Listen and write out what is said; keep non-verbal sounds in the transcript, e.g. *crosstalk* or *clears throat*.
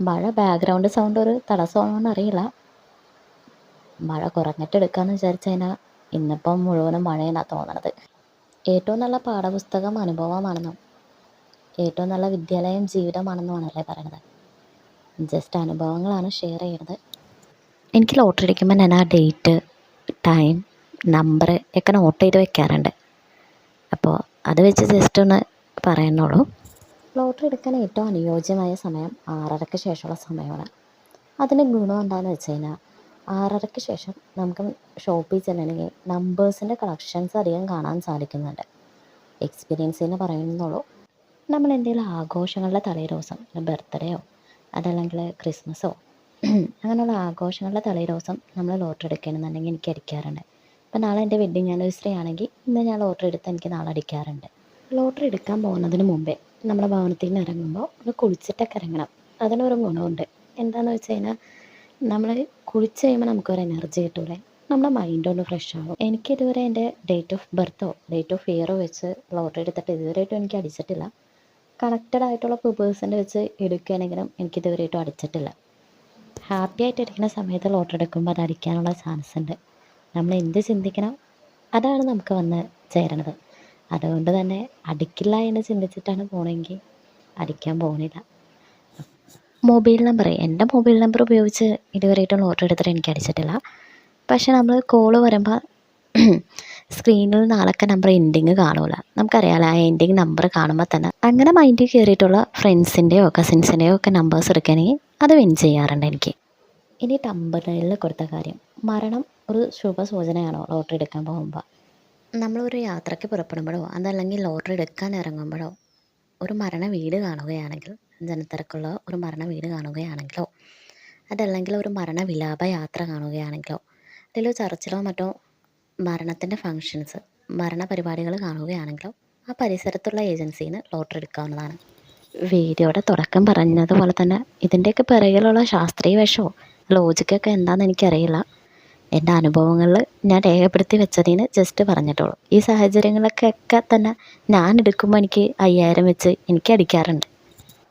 മഴ background sound ഒരു തടസ്സമാണെന്ന് അറിയില്ല. മഴ കുറഞ്ഞിട്ട് എടുക്കാമെന്ന് വിചാരിച്ചു കഴിഞ്ഞാൽ ഇന്നിപ്പം മുഴുവനും മഴയെന്നാണ് തോന്നണത്. ഏറ്റവും നല്ല പാഠപുസ്തകം അനുഭവമാണെന്നും ഏറ്റവും നല്ല വിദ്യാലയം ജീവിതമാണെന്നുമാണല്ലേ പറയണത്. ജസ്റ്റ് അനുഭവങ്ങളാണ് ഷെയർ ചെയ്യണത്. എനിക്ക് ലോട്ടറി അടിക്കുമ്പോൾ ഞാൻ ആ ഡേറ്റ് ടൈം നമ്പർ ഒക്കെ നോട്ട് ചെയ്ത് വെക്കാറുണ്ട്. അപ്പോൾ അത് വെച്ച് ജസ്റ്റ് ഒന്ന് പറയുന്നുള്ളൂ ലോട്ടറി എടുക്കാൻ ഏറ്റവും അനുയോജ്യമായ സമയം ആറരയ്ക്ക് ശേഷമുള്ള സമയമാണ്. അതിന് ഗുണം എന്താണെന്ന് വെച്ച് കഴിഞ്ഞാൽ ആറരയ്ക്ക് ശേഷം നമുക്ക് ഷോപ്പിൽ ചെല്ലണമെങ്കിൽ നമ്പേഴ്സിന്റെ കളക്ഷൻസ് അധികം കാണാൻ സാധിക്കുന്നുണ്ട്. എക്സ്പീരിയൻസ് എന്ന് പറയുന്നുള്ളൂ. നമ്മൾ എന്തെങ്കിലും ആഘോഷങ്ങളുടെ തലേ ദിവസം ബർത്ത്ഡേയോ അതല്ലെങ്കിൽ ക്രിസ്മസോ അങ്ങനെയുള്ള ആഘോഷങ്ങളുടെ തലേ ദിവസം നമ്മൾ ലോട്ടറി എടുക്കണമെന്നുണ്ടെങ്കിൽ എനിക്ക് അടിക്കാറുണ്ട്. ഇപ്പം നാളെ എന്റെ വെഡ്ഡിങ് ആനിവേഴ്സറി ആണെങ്കിൽ ഇന്ന് ഞാൻ ലോട്ടറി എടുത്ത് എനിക്ക് നാളെ അടിക്കാറുണ്ട്. ലോട്ടറി എടുക്കാൻ പോകുന്നതിന് മുമ്പേ നമ്മുടെ ഭവനത്തിൽ നിന്ന് ഇറങ്ങുമ്പോൾ ഒന്ന് കുളിച്ചിട്ടൊക്കെ ഇറങ്ങണം. അതിനൊരു ഗുണമുണ്ട്. എന്താണെന്ന് വെച്ച് കഴിഞ്ഞാൽ നമ്മൾ കുളിച്ച് കഴിയുമ്പോൾ നമുക്കൊരു എനർജി കിട്ടൂലേ? നമ്മുടെ മൈൻഡ് ഒന്ന് ഫ്രഷ് ആകും എനിക്കിതുവരെ എന്റെ ഡേറ്റ് ഓഫ് ബർത്തോ ഡേറ്റ് ഓഫ് ഇയറോ വെച്ച് ലോട്ടറി എടുത്തിട്ട് ഇതുവരെയായിട്ടും എനിക്ക് അടിച്ചിട്ടില്ല. കണക്റ്റഡ് ആയിട്ടുള്ള പേഴ്സന്റെ വെച്ച് എടുക്കുകയാണെങ്കിലും എനിക്ക് ഇതുവരെയായിട്ടും അടിച്ചിട്ടില്ല. ഹാപ്പി ആയിട്ട് ഇരിക്കുന്ന സമയത്ത് ലോട്ടറി എടുക്കുമ്പോൾ അത് അടിക്കാനുള്ള ചാൻസ് ഉണ്ട്. നമ്മൾ എന്ത് ചിന്തിക്കണം? അതാണ് നമുക്ക് വന്ന് ചേരണത് അതുകൊണ്ട് തന്നെ അടിക്കില്ല എന്ന് ചിന്തിച്ചിട്ടാണ് പോണെങ്കിൽ അടിക്കാൻ പോകുന്നില്ല മൊബൈൽ നമ്പർ എന്റെ മൊബൈൽ നമ്പർ ഉപയോഗിച്ച് ഇതുവരെയായിട്ടും ലോട്ടറി എടുത്തിട്ട് എനിക്ക് അടിച്ചിട്ടില്ല. പക്ഷേ നമ്മൾ കോൾ വരുമ്പോൾ *clears throat* സ്ക്രീനിൽ നാളൊക്കെ നമ്പർ എൻഡിങ് കാണില്ല നമുക്കറിയാലോ ആ എൻഡിങ് നമ്പർ കാണുമ്പോൾ തന്നെ അങ്ങനെ മൈൻഡിൽ കയറിയിട്ടുള്ള ഫ്രണ്ട്സിന്റെയോ കസിൻസിന്റെയോ ഒക്കെ നമ്പേഴ്സ് എടുക്കുകയാണെങ്കിൽ അത് വിൻ ചെയ്യാറുണ്ട് എനിക്ക്. ഇനി ടമ്പറിൽ കൊടുത്ത കാര്യം മരണം ഒരു ശുഭ സൂചനയാണോ ലോട്ടറി എടുക്കാൻ പോകുമ്പോൾ നമ്മളൊരു യാത്രയ്ക്ക് പുറപ്പെടുമ്പോഴോ അതല്ലെങ്കിൽ ലോട്ടറി എടുക്കാൻ ഇറങ്ങുമ്പോഴോ ഒരു മരണ വീട് കാണുകയാണെങ്കിൽ ജനത്തിരക്കുള്ള ഒരു മരണ വീട് കാണുകയാണെങ്കിലോ അതല്ലെങ്കിൽ ഒരു മരണ വിലാപ യാത്ര കാണുകയാണെങ്കിലോ അതിലോ ചർച്ചിലോ മറ്റോ മരണത്തിന്റെ ഫങ്ഷൻസ് മരണ പരിപാടികൾ കാണുകയാണെങ്കിലോ ആ പരിസരത്തുള്ള ഏജൻസിയിൽ നിന്ന് ലോട്ടറി എടുക്കാവുന്നതാണ്. വീഡിയോയുടെ തുടക്കം പറഞ്ഞതുപോലെ തന്നെ ഇതിന്റെയൊക്കെ പിറകിലുള്ള ശാസ്ത്രീയ വശമോ ലോജിക്കൊക്കെ എന്താണെന്ന് എനിക്കറിയില്ല. എന്റെ അനുഭവങ്ങളിൽ ഞാൻ രേഖപ്പെടുത്തി വെച്ചതിന് ജസ്റ്റ് പറഞ്ഞിട്ടുള്ളൂ. ഈ സാഹചര്യങ്ങളൊക്കെ ഒക്കെ തന്നെ ഞാൻ എടുക്കുമ്പോൾ എനിക്ക് അയ്യായിരം വെച്ച് എനിക്ക് അടിക്കാറുണ്ട്.